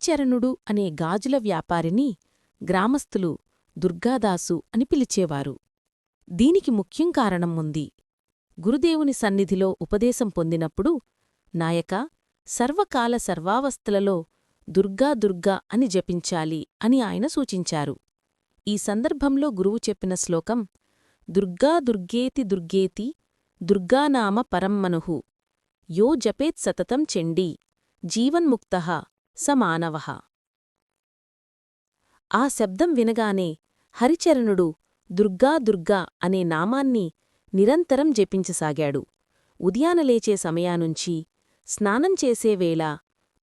హరిచరణుడు అనే గాజుల వ్యాపారిని గ్రామస్థులు దుర్గాదాసు అని పిలిచేవారు. దీనికి ముఖ్యం కారణం ఉంది. గురుదేవుని సన్నిధిలో ఉపదేశం పొందినప్పుడు నాయక సర్వకాల సర్వావస్థలలో దుర్గా దుర్గా అని జపించాలి అని ఆయన సూచించారు. ఈ సందర్భంలో గురువు చెప్పిన శ్లోకం దుర్గా దుర్గేతి దుర్గేతి దుర్గానామ పరమ్మనుహు యో జపేత్ సతతం చెండీ జీవన్ముక్త స ఆ శబ్దం వినగానే హరిచరణుడు దుర్గా దుర్గా అనే నామాన్ని నిరంతరం జపించసాగాడు. ఉదయానలేచే సమయానుంచి స్నానం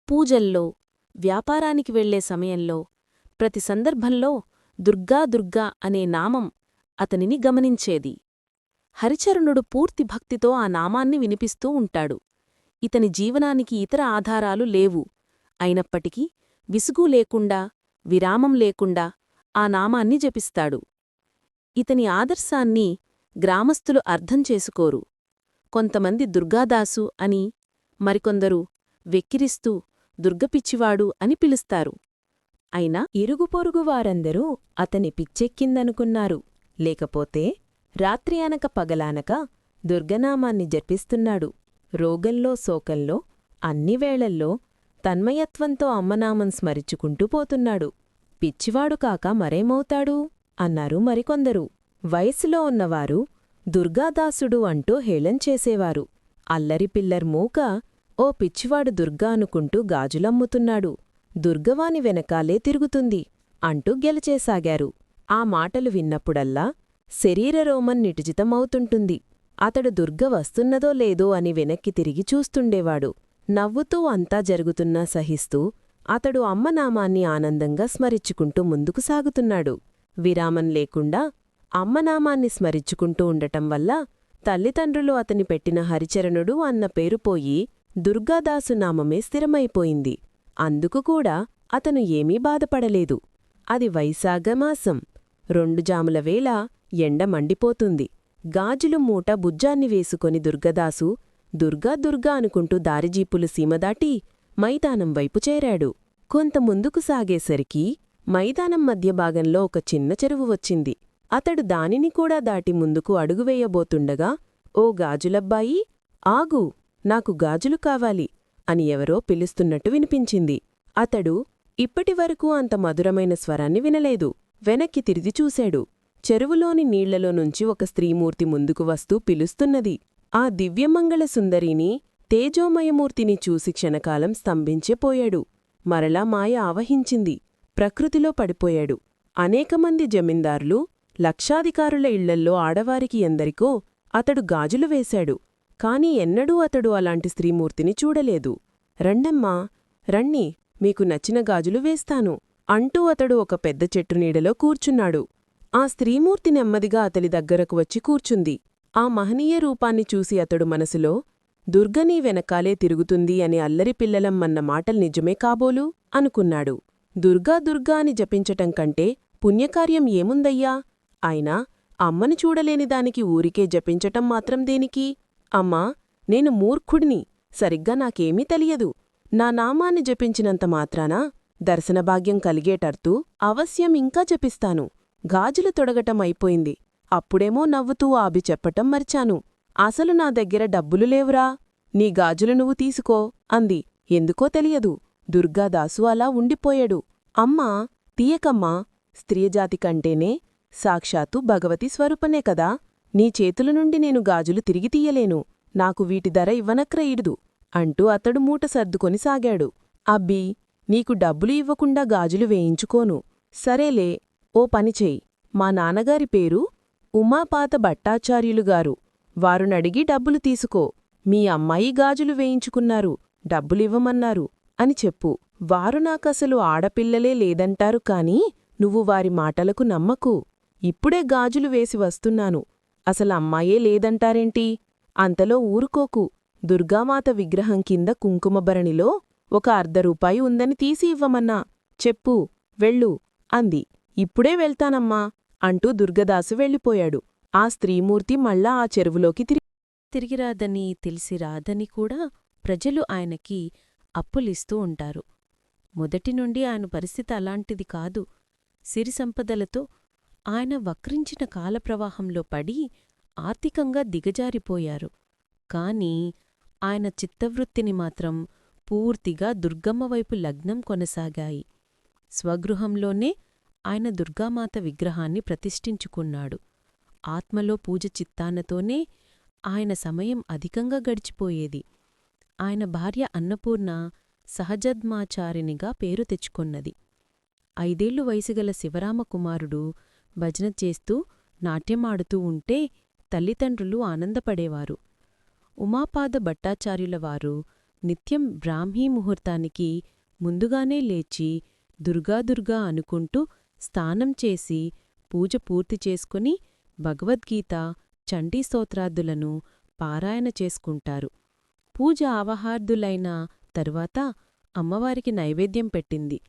పూజల్లో వ్యాపారానికి వెళ్ళే సమయంలో ప్రతి సందర్భంలో దుర్గా దుర్గా అనే నామం అతనిని గమనించేది. హరిచరణుడు పూర్తి భక్తితో ఆ నామాన్ని వినిపిస్తూ ఉంటాడు. ఇతని జీవనానికి ఇతర ఆధారాలు లేవు. అయినప్పటికీ విసుగు లేకుండా విరామం లేకుండా ఆ నామాన్ని జపిస్తాడు. ఇతని ఆదర్శాన్ని గ్రామస్థులు అర్థం చేసుకోరు. కొంతమంది దుర్గాదాసు అని మరికొందరు వెక్కిరిస్తూ దుర్గపిచ్చివాడు అని పిలుస్తారు. అయినా ఇరుగుపొరుగు వారందరూ అతని పిచ్చెక్కిందనుకున్నారు. లేకపోతే రాత్రి అనక పగలానక దుర్గనామాన్ని జపిస్తున్నాడు. రోగంలో శోకంలో అన్ని వేళల్లో తన్మయత్వంతో అమ్మనామం స్మరించుకుంటూ పోతున్నాడు. పిచ్చివాడు కాక మరేమవుతాడు? అన్నారు మరికొందరు. వయసులో ఉన్నవారు దుర్గాదాసుడు అంటూ హేళం చేసేవారు. అల్లరి పిల్లర్ మూక ఓ పిచ్చివాడు దుర్గా అనుకుంటూ గాజులమ్ముతున్నాడు. దుర్గవాని వెనకాలే తిరుగుతుంది అంటూ గెలచేసాగారు. ఆ మాటలు విన్నప్పుడల్లా శరీరరోమం నిటిజితమవుతుంటుంది. అతడు దుర్గ వస్తున్నదో లేదో అని వెనక్కి తిరిగి చూస్తుండేవాడు. నవ్వుతూ అంతా జరుగుతున్నా సహిస్తూ అతడు అమ్మనామాన్ని ఆనందంగా స్మరించుకుంటూ ముందుకు సాగుతున్నాడు. విరామం లేకుండా అమ్మనామాన్ని స్మరించుకుంటూ ఉండటం వల్ల తల్లిదండ్రులు అతని పెట్టిన హరిచరణుడు అన్న పేరు పోయి దుర్గాదాసు నామమే స్థిరమైపోయింది. అందుకు కూడా అతను ఏమీ బాధపడలేదు. అది వైశాఖమాసం రెండు జాముల వేళ ఎండ మండిపోతుంది. గాజులు మూట బుజ్జాన్ని వేసుకొని దుర్గదాసు దుర్గా దుర్గా అనుకుంటూ దారిజీపులు సీమదాటి మైదానం వైపు చేరాడు. కొంత ముందుకు సాగేసరికి మైదానం మధ్య భాగంలో ఒక చిన్న చెరువు వచ్చింది. అతడు దానిని కూడా దాటి ముందుకు అడుగువేయబోతుండగా ఓ గాజులబ్బాయి ఆగు నాకు గాజులు కావాలి అని ఎవరో పిలుస్తున్నట్టు వినిపించింది. అతడు ఇప్పటివరకు అంత మధురమైన స్వరాన్ని వినలేదు. వెనక్కి తిరిగి చూశాడు. చెరువులోని నీళ్ళలో నుంచి ఒక స్త్రీమూర్తి ముందుకు వస్తూ పిలుస్తున్నది. ఆ దివ్యమంగళ సుందరిని తేజోమయమూర్తిని చూసి క్షణకాలం స్తంభించిపోయాడు మరలా మాయ ఆవహించింది. ప్రకృతిలో పడిపోయాడు. అనేకమంది జమీందారులు లక్షాధికారుల ఇళ్ళల్లో ఆడవారికి ఎందరికో అతడు గాజులు వేశాడు. కాని ఎన్నడూ అతడు అలాంటి స్త్రీమూర్తిని చూడలేదు. రండమ్మా రణ్ణి మీకు నచ్చిన గాజులు వేస్తాను అంటూ అతడు ఒక పెద్ద చెట్టు నీడలో కూర్చున్నాడు. ఆ స్త్రీమూర్తి నెమ్మదిగా అతని దగ్గరకు వచ్చి కూర్చుంది. ఆ మహనీయ రూపాన్ని చూసి అతడు మనసులో దుర్గనీ వెనకాలే తిరుగుతుంది అని అల్లరి పిల్లలమ్మన్న మాటలు నిజమే కాబోలు అనుకున్నాడు. దుర్గా దుర్గా అని జపించటం కంటే పుణ్యకార్యం ఏముందయ్యా? అయినా అమ్మను చూడలేని దానికి ఊరికే జపించటం మాత్రం దేనికి? అమ్మా నేను మూర్ఖుడిని. సరిగ్గా నాకేమీ తెలియదు. నా నామాన్ని జపించినంత మాత్రాన దర్శనభాగ్యం కలిగేటర్తూ అవశ్యం ఇంకా జపిస్తాను. గాజులు తొడగటం అయిపోయింది. అప్పుడేమో నవ్వుతూ ఆబి చెప్పటం మర్చాను. అసలు నా దగ్గర డబ్బులు లేవురా. నీ గాజులు నువ్వు తీసుకో అంది. ఎందుకో తెలియదు. దుర్గాదాసు అలా ఉండిపోయాడు. అమ్మా తీయకమ్మా. స్త్రీజాతి కంటేనే సాక్షాత్తు భగవతి స్వరూపనే కదా. నీ చేతుల నుండి నేను గాజులు తిరిగి తీయలేను. నాకు వీటి ధర ఇవ్వనక్రయిడు అంటూ అతడు మూట సర్దుకొని సాగాడు. అబ్బీ నీకు డబ్బులు ఇవ్వకుండా గాజులు వేయించుకోను. సరేలే ఓ పనిచేయి మా నాన్నగారి పేరు ఉమాపాత భట్టాచార్యులుగారు వారునడిగి డబ్బులు తీసుకో మీ అమ్మాయి గాజులు వేయించుకున్నారు డబ్బులివ్వమన్నారు అని చెప్పు. వారు నాకసలు ఆడపిల్లలే లేదంటారు కాని నువ్వు వారి మాటలకు నమ్మకు. ఇప్పుడే గాజులు వేసి వస్తున్నాను. అసలు అమ్మాయే లేదంటారేంటి? అంతలో ఊరుకోకు. దుర్గామాత విగ్రహం కింద కుంకుమభరణిలో ఒక అర్ధ రూపాయి ఉందని తీసి ఇవ్వమన్నా. చెప్పు వెళ్ళు అంది. ఇప్పుడే వెళ్తానమ్మా. అంటూ దుర్గదాసు వెళ్ళిపోయాడు. ఆ స్త్రీమూర్తి మళ్ళా ఆ చెరువులోకి తిరిగి తిరిగిరాదని తెలిసి రాదని కూడా ప్రజలు ఆయనకి అప్పులిస్తూ ఉంటారు. మొదటి నుండి ఆయన పరిస్థితి అలాంటిది కాదు. సిరి సంపదలతో ఆయన వక్రించిన కాలప్రవాహంలో పడి ఆర్థికంగా దిగజారిపోయారు. కాని ఆయన చిత్తవృత్తిని మాత్రం పూర్తిగా దుర్గమ్మ వైపు లగ్నం కొనసాగాయి. స్వగృహంలోనే ఆయన దుర్గామాత విగ్రహాన్ని ప్రతిష్ఠించుకున్నాడు. ఆత్మలో పూజ చిత్తానతోనే ఆయన సమయం అధికంగా గడిచిపోయేది. ఆయన భార్య అన్నపూర్ణ సహజద్మాచారినిగా పేరు తెచ్చుకొన్నది. ఐదేళ్ళు వయసుగల శివరామకుమారుడు భజన చేస్తూ నాట్యమాడుతూ ఉంటే తల్లిదండ్రులు ఆనందపడేవారు. ఉమాపాద భట్టాచార్యులవారు నిత్యం బ్రాహ్మీ ముహూర్తానికి ముందుగానే లేచి దుర్గాదుర్గా అనుకుంటూ స్నానం చేసి పూజ పూర్తి చేసుకుని భగవద్గీత చండీ పారాయణ చేసుకుంటారు. పూజ ఆవహార్దులైన తరువాత అమ్మవారికి నైవేద్యం పెట్టింది.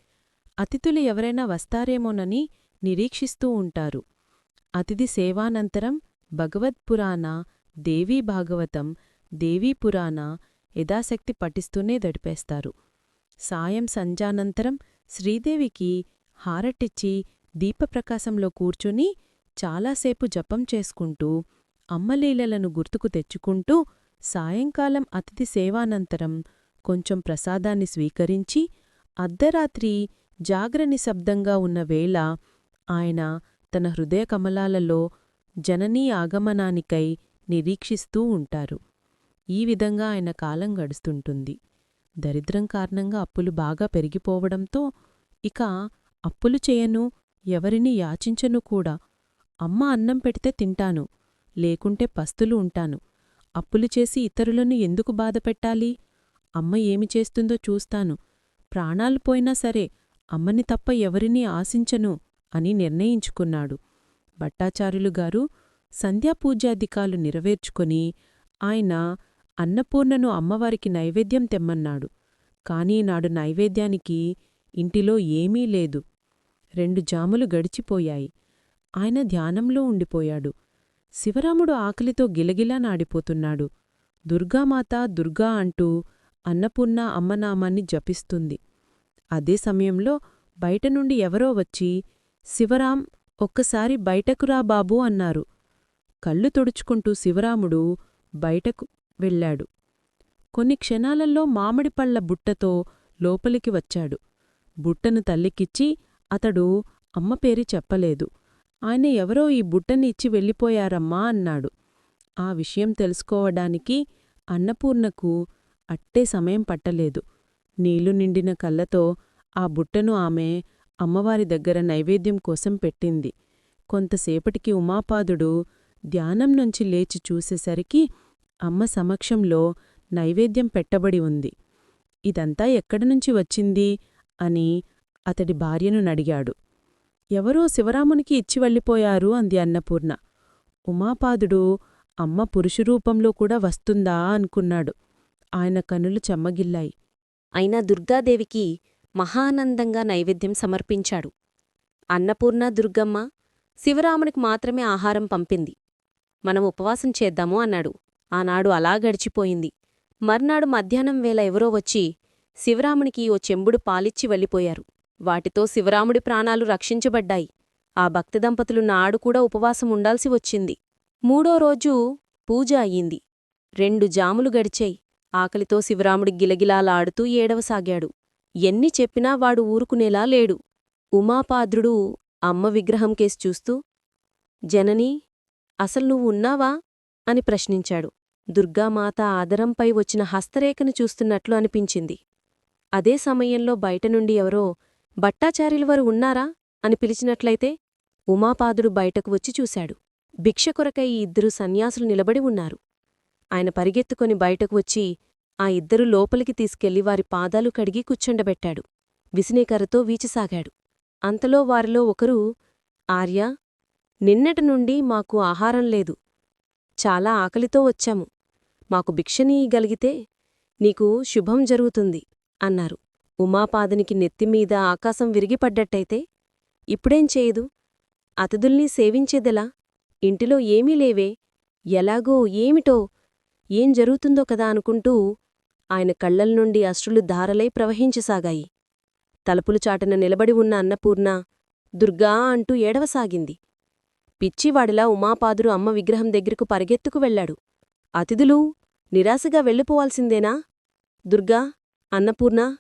అతిథులు ఎవరైనా వస్తారేమోనని నిరీక్షిస్తూ ఉంటారు. అతిథి సేవానంతరం భగవద్పురాణ దేవీ భాగవతం దేవీ పురాణ యథాశక్తి పఠిస్తూనే దడిపేస్తారు. సాయం సంజానంతరం శ్రీదేవికి హారటిచ్చి దీపప్రకాశంలో కూర్చుని చాలాసేపు జపం చేసుకుంటూ అమ్మలీలలను గుర్తుకు తెచ్చుకుంటూ సాయంకాలం అతిథి సేవానంతరం కొంచెం ప్రసాదాన్ని స్వీకరించి అర్ధరాత్రి జాగ్రనిశబ్దంగా ఉన్న వేళ ఆయన తన హృదయ కమలాలలో జననీ ఆగమనానికై నిరీక్షిస్తూ ఉంటారు. ఈ విధంగా ఆయన కాలం గడుస్తుంటుంది. దరిద్రం కారణంగా అప్పులు బాగా పెరిగిపోవడంతో ఇక అప్పులు చేయను ఎవరిని యాచించను కూడా. అమ్మ అన్నం పెడితే తింటాను లేకుంటే పస్తులు ఉంటాను. అప్పులు చేసి ఇతరులను ఎందుకు బాధపెట్టాలి అమ్మ ఏమి చేస్తుందో చూస్తాను. ప్రాణాలు పోయినా సరే అమ్మని తప్ప ఎవరినీ ఆశించను అని నిర్ణయించుకున్నాడు. భట్టాచార్యులు గారు సంధ్యాపూజాధికాలు నెరవేర్చుకొని ఆయన అన్నపూర్ణను అమ్మవారికి నైవేద్యం తెమ్మన్నాడు. కానీ నాడు నైవేద్యానికి ఇంటిలో ఏమీ లేదు. రెండు జాములు గడిచిపోయాయి. ఆయన ధ్యానంలో ఉండిపోయాడు. శివరాముడు ఆకలితో గిలగిలా నాడిపోతున్నాడు. దుర్గామాత దుర్గా అంటూ అన్నపూర్ణ అమ్మనామాన్ని జపిస్తుంది. అదే సమయంలో బయట నుండి ఎవరో వచ్చి శివరాం ఒక్కసారి బయటకురా బాబూ అన్నారు. కళ్ళు తుడుచుకుంటూ శివరాముడు బయటకు వెళ్ళాడు. కొన్ని క్షణాలలో మామిడిపళ్ళ బుట్టతో లోపలికి వచ్చాడు. బుట్టను తల్లికిచ్చి అతడు అమ్మ పేరు చెప్పలేదు. ఆయన ఎవరో ఈ బుట్టని ఇచ్చి వెళ్ళిపోయారమ్మా అన్నాడు. ఆ విషయం తెలుసుకోవడానికి అన్నపూర్ణకు అట్టే సమయం పట్టలేదు. నీళ్ళు నిండిన కళ్ళతో ఆ బుట్టను ఆమె అమ్మవారి దగ్గర నైవేద్యం కోసం పెట్టింది. కొంతసేపటికి ఉమాపాదుడు ధ్యానం నుంచి లేచి చూసేసరికి అమ్మ సమక్షంలో నైవేద్యం పెట్టబడి ఉంది. ఇదంతా ఎక్కడినుంచి వచ్చింది? అని అతడి భార్యను నడిగాడు. ఎవరో శివరామునికి ఇచ్చి వెళ్ళిపోయారు అంది అన్నపూర్ణ. ఉమాపాదుడు అమ్మ పురుషరూపంలో కూడా వస్తుందా అనుకున్నాడు. ఆయన కనులు చెమ్మగిల్లాయి. అయినా దుర్గాదేవికి మహానందంగా నైవేద్యం సమర్పించాడు. అన్నపూర్ణ దుర్గమ్మ శివరామునికి మాత్రమే ఆహారం పంపింది. మనం ఉపవాసం చేద్దాము అన్నాడు. ఆనాడు అలా గడిచిపోయింది. మర్నాడు మధ్యాహ్నం వేళ ఎవరో వచ్చి శివరామునికి ఓ చెంబుడు పాలిచ్చి వెళ్ళిపోయారు. వాటితో శివరాముడి ప్రాణాలు రక్షించబడ్డాయి. ఆ భక్తదంపతులు నాడు కూడా ఉపవాసం ఉండాల్సి వచ్చింది. మూడో రోజు పూజ అయ్యింది. రెండు జాములు గడిచాయి. ఆకలితో శివరాముడి గిలగిలాలాడుతూ ఏడవసాగాడు. ఎన్ని చెప్పినా వాడు ఊరుకునేలా లేడు. ఉమాపాద్రుడు అమ్మ విగ్రహం కేసి చూస్తూ జననీ అసలు నువ్వు ఉన్నావా? అని ప్రశ్నించాడు. దుర్గామాత ఆదరంపై వచ్చిన హస్తరేఖను చూస్తున్నట్లు అనిపించింది. అదే సమయంలో బయట నుండి ఎవరో భట్టాచార్యులవారు ఉన్నారా? అని పిలిచినట్లయితే ఉమాపాదుడు బయటకు వచ్చి చూశాడు. భిక్ష కొరకై ఈ ఇద్దరు సన్యాసులు నిలబడి ఉన్నారు. ఆయన పరిగెత్తుకొని బయటకు వచ్చి ఆ ఇద్దరు లోపలికి తీసుకెళ్ళి వారి పాదాలు కడిగి కూర్చుండబెట్టాడు. విసినేకరతో వీచసాగాడు. అంతలో వారిలో ఒకరు ఆర్య నిన్నటి నుండి మాకు ఆహారం లేదు. చాలా ఆకలితో వచ్చాము. మాకు భిక్షనీయగలిగితే నీకు శుభం జరుగుతుంది. అన్నారు. ఉమాపాదునికి నెత్తిమీద ఆకాశం విరిగిపడ్డట్టయితే ఇప్పుడేం చేయదు? అతిథుల్ని సేవించేదెలా? ఇంటిలో ఏమీ లేవే. ఎలాగో ఏమిటో? ఏం జరుగుతుందో కదా అనుకుంటూ ఆయన కళ్ళల్నుండి అశ్రులు ధారలై ప్రవహించసాగాయి. తలుపులు చాటన నిలబడి ఉన్న అన్నపూర్ణ దుర్గా అంటూ ఏడవసాగింది. పిచ్చివాడిలా ఉమాపాదురు అమ్మ విగ్రహం దగ్గరకు పరిగెత్తుకు వెళ్ళాడు. అతిథులు నిరాశగా వెళ్ళిపోవాల్సిందేనా? దుర్గా అన్నపూర్ణ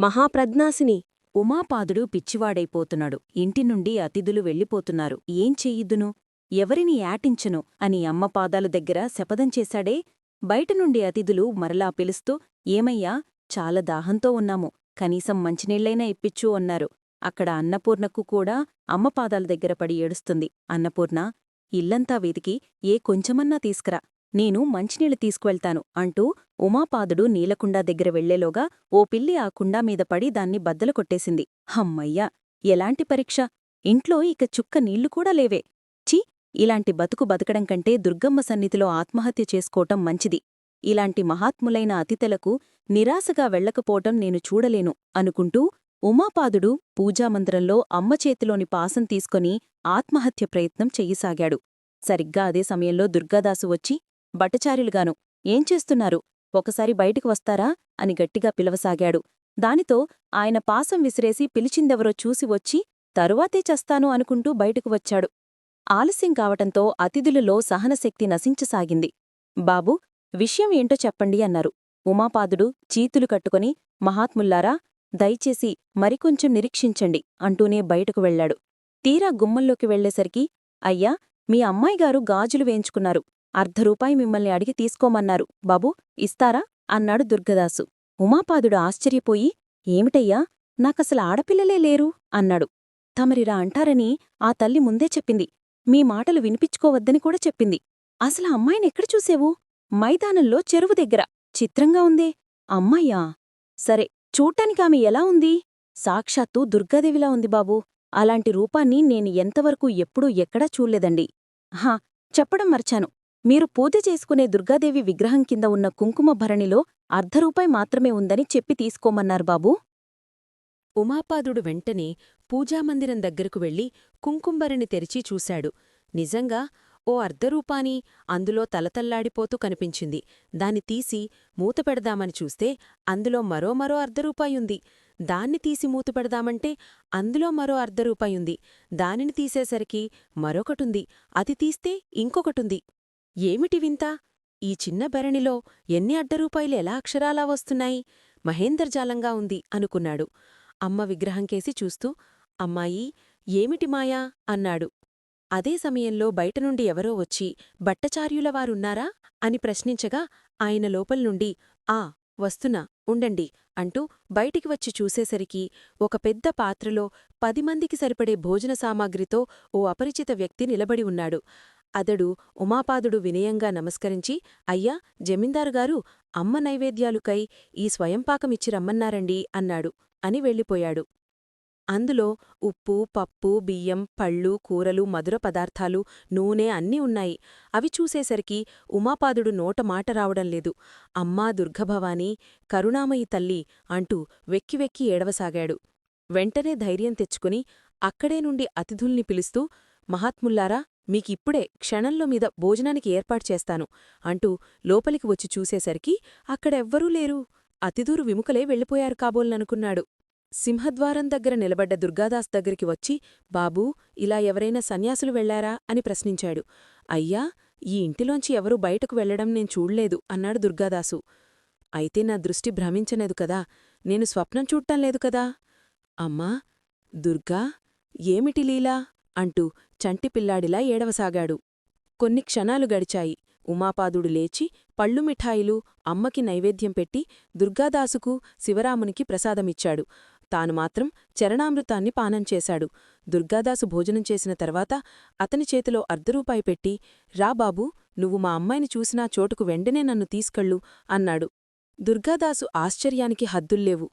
మహాప్రజ్ఞాసిని. ఉమాపాదుడు పిచ్చివాడైపోతున్నాడు. ఇంటి నుండి అతిథులు వెళ్ళిపోతున్నారు. ఏం చెయ్యిద్దును? ఎవరిని యాటించను? అని అమ్మ పాదాల దగ్గర శపథం చేశాడే. బయట నుండి అతిథులు మరలా పిలుస్తూ ఏమయ్యా చాలా దాహంతో ఉన్నాము. కనీసం మంచినీళ్ళైనా ఇప్పిచ్చు అన్నారు. అక్కడ అన్నపూర్ణకు కూడా అమ్మ పాదాల దగ్గర పడి ఏడుస్తుంది. అన్నపూర్ణ ఇల్లంతా వెతికి ఏ కొంచెమన్నా తీసుకురా. నేను మంచినీళ్ళు తీసుకువెళ్తాను అంటూ ఉమాపాదుడు నీలకుండా దగ్గర వెళ్ళేలోగా ఓ పిల్లి ఆ కుండా మీద పడి దాన్ని బద్దలు కొట్టేసింది. హమ్మయ్యా ఎలాంటి పరీక్ష? ఇంట్లో ఇక చుక్క నీళ్ళు కూడా లేవే. ఛీ ఇలాంటి బతుకు బతకడం కంటే దుర్గమ్మ సన్నిధిలో ఆత్మహత్య చేసుకోవటం మంచిది. ఇలాంటి మహాత్ములైన అతిథులకు నిరాశగా వెళ్ళకపోవటం నేను చూడలేను అనుకుంటూ ఉమాపాదుడు పూజామందిరంలో అమ్మ చేతిలోని పాసం తీసుకొని ఆత్మహత్య ప్రయత్నం చెయ్యసాగాడు సరిగ్గా అదే సమయంలో దుర్గాదాసు వచ్చి బట్టచారులుగాను ఏం చేస్తున్నారు? ఒకసారి బయటికి వస్తారా? అని గట్టిగా పిలవసాగాడు. దానితో ఆయన పాసం విసిరేసి పిలిచిందెవరో చూసి వచ్చి తరువాతే చస్తాను అనుకుంటూ బయటకు వచ్చాడు. ఆలస్యం కావటంతో అతిథులలో సహనశక్తి నశించసాగింది. బాబూ విషయం ఏంటో చెప్పండి అన్నారు. ఉమాపాదుడు చీతులు కట్టుకొని మహాత్ముల్లారా దయచేసి మరికొంచెం నిరీక్షించండి అంటూనే బయటకు వెళ్ళాడు. తీరా గుమ్మంలోకి వెళ్ళేసరికి అయ్యా మీ అమ్మాయిగారు గాజులు వేయించుకున్నారు. అర్ధ రూపాయి మిమ్మల్ని అడిగి తీసుకోమన్నారు. బాబూ ఇస్తారా? అన్నాడు దుర్గదాసు. ఉమాపాదుడు ఆశ్చర్యపోయి ఏమిటయ్యా? నాకసలు ఆడపిల్లలే లేరు? అన్నాడు. తమరిరా అంటారని ఆ తల్లి ముందే చెప్పింది. మీ మాటలు వినిపించుకోవద్దని కూడా చెప్పింది. అసలు అమ్మాయినెక్కడ చూసేవు? మైదానంలో చెరువు దగ్గర. చిత్రంగా ఉందే. అమ్మాయ్యా సరే చూడ్టానికామె ఎలా ఉంది? సాక్షాత్తు దుర్గాదేవిలా ఉంది బాబూ. అలాంటి రూపాన్ని నేను ఎంతవరకు ఎప్పుడూ ఎక్కడా చూడలేదండి. హా చెప్పడం మర్చాను. మీరు పూజ చేసుకునే దుర్గాదేవి విగ్రహం కింద ఉన్న కుంకుమ భరణిలో అర్ధరూపాయి మాత్రమే ఉందని చెప్పి తీసుకోమన్నారు బాబూ. ఉమాపాదుడు వెంటనే పూజామందిరం దగ్గరకు వెళ్ళి కుంకుంబరిని తెరిచి చూశాడు. నిజంగా ఓ అర్ధరూపాని అందులో తలతల్లాడిపోతూ కనిపించింది. దాన్ని తీసి మూతపెడదామని చూస్తే అందులో మరో మరో అర్ధరూపాయుంది దాన్ని తీసి మూతపెడదామంటే అందులో మరో అర్ధరూపాయుంది దానిని తీసేసరికి మరొకటుంది అది తీస్తే ఇంకొకటుంది ఏమిటి వింత? ఈ చిన్న భరణిలో ఎన్ని అడ్డరూపాయలు ఎలా అక్షరాలా వస్తున్నాయి? మహేందర్జాలంగా ఉంది అనుకున్నాడు. అమ్మ విగ్రహంకేసి చూస్తూ అమ్మాయి ఏమిటి మాయా అన్నాడు. అదే సమయంలో బయటనుండి ఎవరో వచ్చి బట్టచార్యులవారున్నారా అని ప్రశ్నించగా ఆయన లోపల్నుండి ఆ వస్తున్నా ఉండండి అంటూ బయటికి వచ్చి చూసేసరికి ఒక పెద్ద పాత్రలో పది మందికి సరిపడే భోజన సామాగ్రితో ఓ అపరిచిత వ్యక్తి నిలబడి ఉన్నాడు. అతడు ఉమాపాదుడు వినయంగా నమస్కరించి అయ్యా జమీందారుగారు అమ్మ నైవేద్యాలుకై ఈ స్వయంపాకమిచ్చి రమ్మన్నారండి అన్నాడు అని వెళ్ళిపోయాడు. అందులో ఉప్పు పప్పు బియ్యం పళ్ళు కూరలు మధుర పదార్థాలు నూనె అన్నీ ఉన్నాయి. అవి చూసేసరికి ఉమాపాదుడు నోట మాట రావడం లేదు. అమ్మా దుర్గభవానీ కరుణామయి తల్లి అంటూ వెక్కి వెక్కి ఏడవసాగాడు. వెంటనే ధైర్యం తెచ్చుకుని అక్కడే నుండి అతిథుల్ని పిలుస్తూ మహాత్ముల్లారా మీకిప్పుడే క్షణంలో మీద భోజనానికి ఏర్పాటు చేస్తాను అంటూ లోపలికి వచ్చి చూసేసరికి అక్కడెవ్వరూ లేరు. అతిదూరు విముకలే వెళ్ళిపోయారు కాబోలననుకున్నాడు. సింహద్వారం దగ్గర నిలబడ్డ దుర్గాదాస్ దగ్గరికి వచ్చి బాబూ ఇలా ఎవరైనా సన్యాసులు వెళ్ళారా? అని ప్రశ్నించాడు. అయ్యా ఈ ఇంటిలోంచి ఎవరూ బయటకు వెళ్ళడం నేను చూడలేదు అన్నాడు దుర్గాదాసు. అయితే నా దృష్టి భ్రమించలేదు కదా నేను స్వప్నం చూడటం లేదు కదా? అమ్మా దుర్గా ఏమిటి లీలా? అంటూ చంటిపిల్లాడిలా ఏడవసాగాడు. కొన్ని క్షణాలు గడిచాయి. ఉమాపాదుడు లేచి పళ్ళు మిఠాయిలు అమ్మకి నైవేద్యం పెట్టి దుర్గాదాసుకు శివరామునికి ప్రసాదమిచ్చాడు. తాను మాత్రం చరణామృతాన్ని పానం చేశాడు. దుర్గాదాసు భోజనం చేసిన తర్వాత అతని చేతిలో అర్ధరూపాయి పెట్టి రా బాబూ నువ్వు మా అమ్మాయిని చూసినా చోటుకు వెంటనే నన్ను తీసుకెళ్ళు అన్నాడు. దుర్గాదాసు ఆశ్చర్యానికి హద్దుల్లేవు.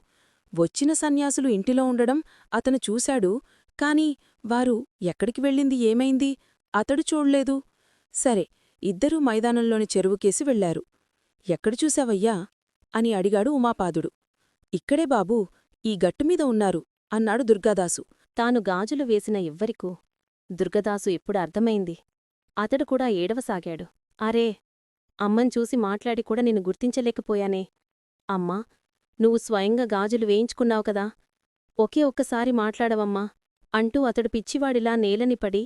వచ్చిన సన్యాసులు ఇంటిలో ఉండడం అతను చూశాడు కాని వారు ఎక్కడికి వెళ్ళింది ఏమైంది? అతడు చూడలేదు. సరే ఇద్దరూ మైదానంలోని చెరువుకేసి వెళ్ళారు ఎక్కడ చూశావయ్యా? అని అడిగాడు ఉమాపాదుడు. ఇక్కడే బాబూ ఈ గట్టుమీద ఉన్నారు అన్నాడు దుర్గాదాసు. తాను గాజులు వేసిన ఎవ్వరికూ? దుర్గదాసు ఇప్పుడు అర్థమైంది? అతడు కూడా ఏడవసాగాడు. అరే అమ్మని చూసి మాట్లాడి కూడా నిన్ను గుర్తించలేకపోయానే. అమ్మా నువ్వు స్వయంగా గాజులు వేయించుకున్నావు కదా? ఒకే ఒక్కసారి మాట్లాడవమ్మా. అంటూ అతడు పిచ్చివాడిలా నేలని పడి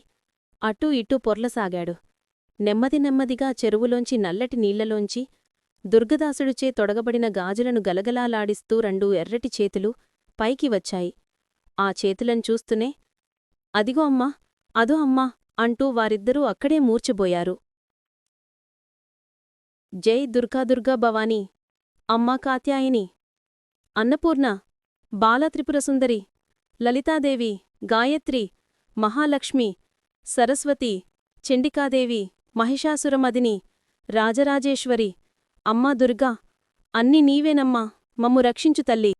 అటూ ఇటూ పొర్లసాగాడు. నెమ్మది నెమ్మదిగా చెరువులోంచి నల్లటి నీళ్ళలోంచి దుర్గదాసుడిచే తొడగబడిన గాజులను గలగలాలాడిస్తూ రెండు ఎర్రటి చేతులు పైకి వచ్చాయి. ఆ చేతులను చూస్తూనే అదిగో అమ్మా అదో అమ్మా అంటూ వారిద్దరూ అక్కడే మూర్చబోయారు. జై దుర్గాదుర్గా భవానీ అమ్మా కాత్యాయిని అన్నపూర్ణ బాలత్రిపురసుందరి లలితాదేవి గాయత్రి మహాలక్ష్మి సరస్వతి చెండికాదేవి మహిషాసురమదిని రాజరాజేశ్వరి అమ్మా దుర్గా అన్ని నీవేనమ్మా మమ్ము రక్షించు తల్లి.